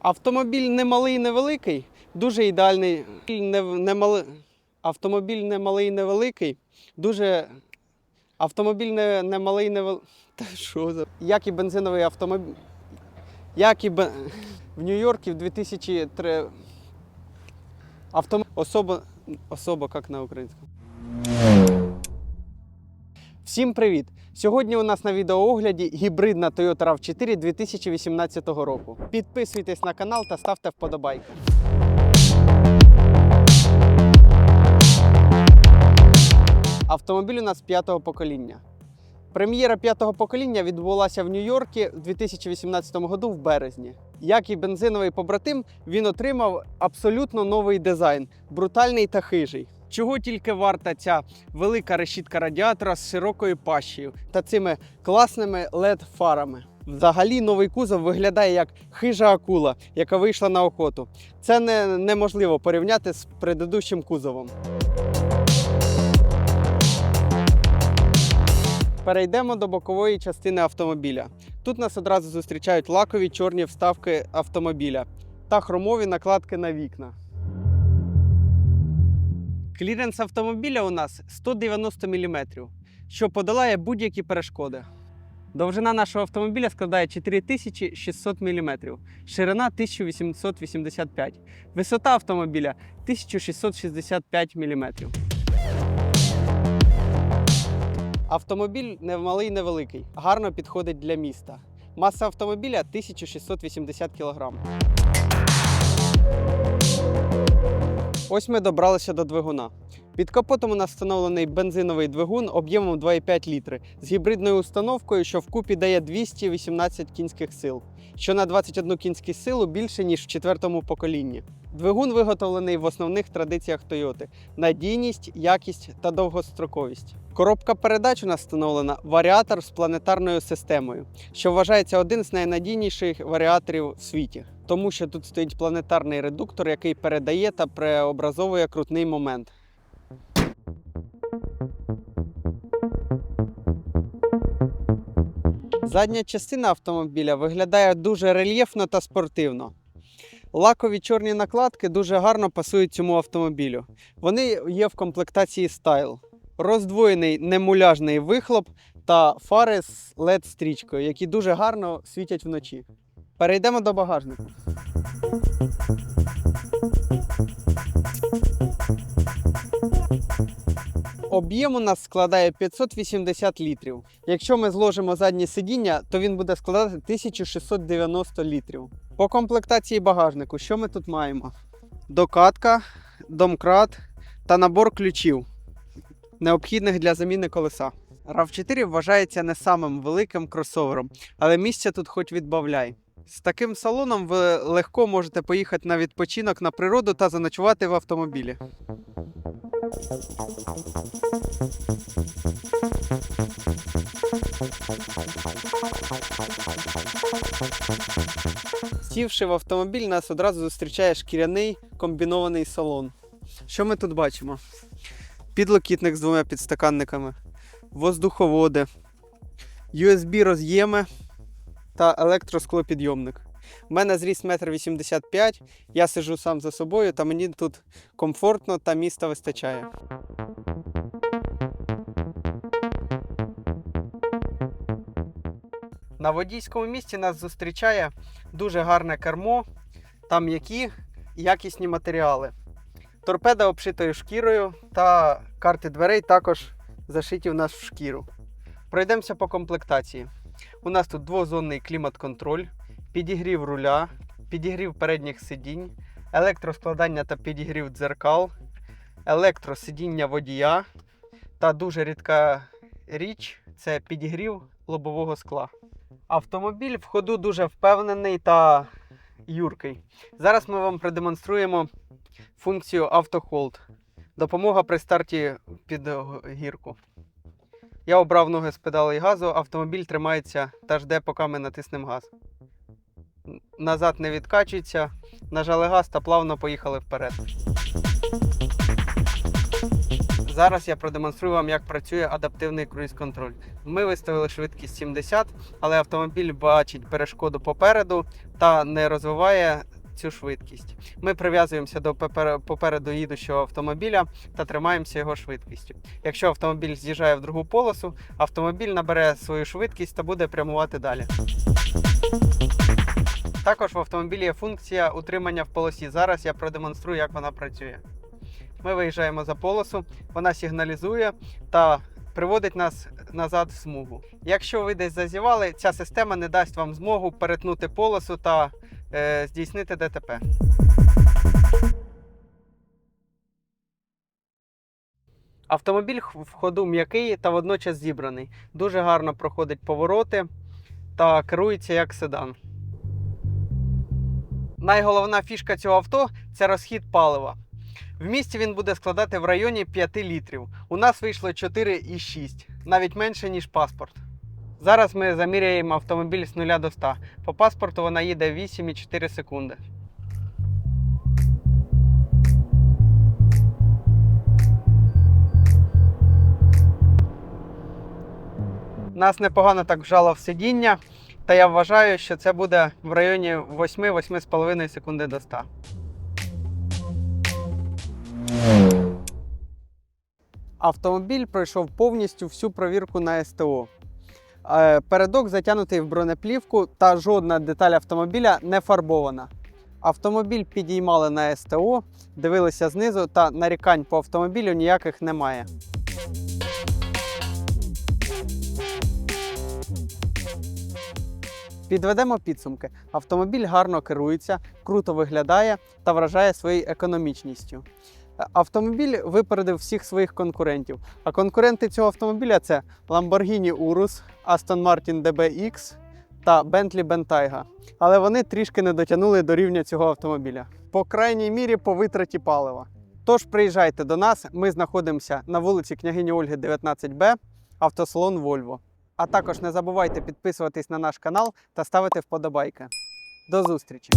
Автомобіль не малий, не великий, дуже ідеальний. Автомобіль не малий, не великий, дуже. Автомобіль не, не малий, не великий. Та що за. Як і бензиновий автомобіль. Як і бен... в Нью-Йорку в 2003. Автом... Особа. Особа, як на українському. Всім привіт! Сьогодні у нас на відеоогляді гібридна Toyota RAV4 2018 року. Підписуйтесь на канал та ставте вподобайки. Автомобіль у нас п'ятого покоління. Прем'єра п'ятого покоління відбулася в Нью-Йорку в 2018 году в березні. Як і бензиновий побратим, він отримав абсолютно новий дизайн, брутальний та хижий. Чого тільки варта ця велика решітка радіатора з широкою пащею та цими класними led фарами Взагалі новий кузов виглядає як хижа акула, яка вийшла на охоту. Це не, неможливо порівняти з предыдущим кузовом. Перейдемо до бокової частини автомобіля. Тут нас одразу зустрічають лакові чорні вставки автомобіля та хромові накладки на вікна. Кліренс автомобіля у нас 190 мм, що подолає будь-які перешкоди. Довжина нашого автомобіля складає 4600 мм, ширина 1885, висота автомобіля 1665 мм. Автомобіль не малий, не великий, гарно підходить для міста. Маса автомобіля 1680 кг. Ось ми добралися до двигуна. Під капотом у нас встановлений бензиновий двигун об'ємом 2,5 літри з гібридною установкою, що вкупі дає 218 кінських сил, що на 21 кінську силу більше, ніж в четвертому поколінні. Двигун виготовлений в основних традиціях Toyota – надійність, якість та довгостроковість. Коробка передач у нас встановлена варіатор з планетарною системою, що вважається один з найнадійніших варіаторів в світі, тому що тут стоїть планетарний редуктор, який передає та преобразовує крутний момент. Задня частина автомобіля виглядає дуже рельєфно та спортивно. Лакові чорні накладки дуже гарно пасують цьому автомобілю. Вони є в комплектації Style. Роздвоєний немуляжний вихлоп та фари з led стрічкою, які дуже гарно світять вночі. Перейдемо до багажнику. Об'єм у нас складає 580 літрів. Якщо ми зложимо заднє сидіння, то він буде складати 1690 літрів. По комплектації багажнику, що ми тут маємо? Докатка, домкрат та набор ключів, необхідних для заміни колеса. RAV4 вважається не самим великим кросовером, але місця тут хоч відбавляй. З таким салоном ви легко можете поїхати на відпочинок на природу та заночувати в автомобілі. Сівши в автомобіль, нас одразу зустрічає шкіряний комбінований салон. Що ми тут бачимо? Підлокітник з двома підстаканниками, воздуховоди, USB роз'єми та електросклопідйомник. У мене зріс 1,85 м, я сиджу сам за собою, та мені тут комфортно та міста вистачає. На водійському місці нас зустрічає дуже гарне кермо, там м'які якісні матеріали. Торпеда обшитою шкірою та карти дверей також зашиті в нас в шкіру. Пройдемося по комплектації. У нас тут двозонний клімат-контроль, підігрів руля, підігрів передніх сидінь, електроскладання та підігрів дзеркал, електросидіння водія та дуже рідка річ це підігрів лобового скла. Автомобіль в ходу дуже впевнений та юркий. Зараз ми вам продемонструємо функцію автохолд. Допомога при старті під гірку. Я обрав ноги з педалей газу, автомобіль тримається та жде, поки ми натиснемо газ. Назад не відкачується, нажали газ та плавно поїхали вперед. Зараз я продемонструю вам, як працює адаптивний круїз-контроль. Ми виставили швидкість 70, але автомобіль бачить перешкоду попереду та не розвиває цю швидкість. Ми прив'язуємося до попереду їдущого автомобіля та тримаємося його швидкістю. Якщо автомобіль з'їжджає в другу полосу, автомобіль набере свою швидкість та буде прямувати далі. Також в автомобілі є функція утримання в полосі. Зараз я продемонструю, як вона працює. Ми виїжджаємо за полосу, вона сигналізує та приводить нас назад в смугу. Якщо ви десь зазівали, ця система не дасть вам змогу перетнути полосу та е, здійснити ДТП. Автомобіль в ходу м'який та водночас зібраний. Дуже гарно проходить повороти та керується як седан. Найголовна фішка цього авто це розхід палива. В місті він буде складати в районі 5 літрів. У нас вийшло 4,6, навіть менше, ніж паспорт. Зараз ми заміряємо автомобіль з 0 до 100. По паспорту вона їде 8,4 секунди. Нас непогано так вжало в сидіння, та я вважаю, що це буде в районі 8-8,5 секунди до 100. Автомобіль пройшов повністю всю провірку на СТО. Е, Передок затягнутий в бронеплівку та жодна деталь автомобіля не фарбована. Автомобіль підіймали на СТО, дивилися знизу та нарікань по автомобілю ніяких немає. Підведемо підсумки. Автомобіль гарно керується, круто виглядає та вражає своєю економічністю. Е, Автомобіль випередив всіх своїх конкурентів. А конкуренти цього автомобіля це Lamborghini Urus, Aston Martin DBX та Bentley Bentayga. Але вони трішки не дотягнули до рівня цього автомобіля. По крайній мірі по витраті палива. Тож приїжджайте до нас. Ми знаходимося на вулиці Княгині Ольги, 19Б, автосалон Volvo. А також не забувайте підписуватись на наш канал та ставити вподобайки. До зустрічі!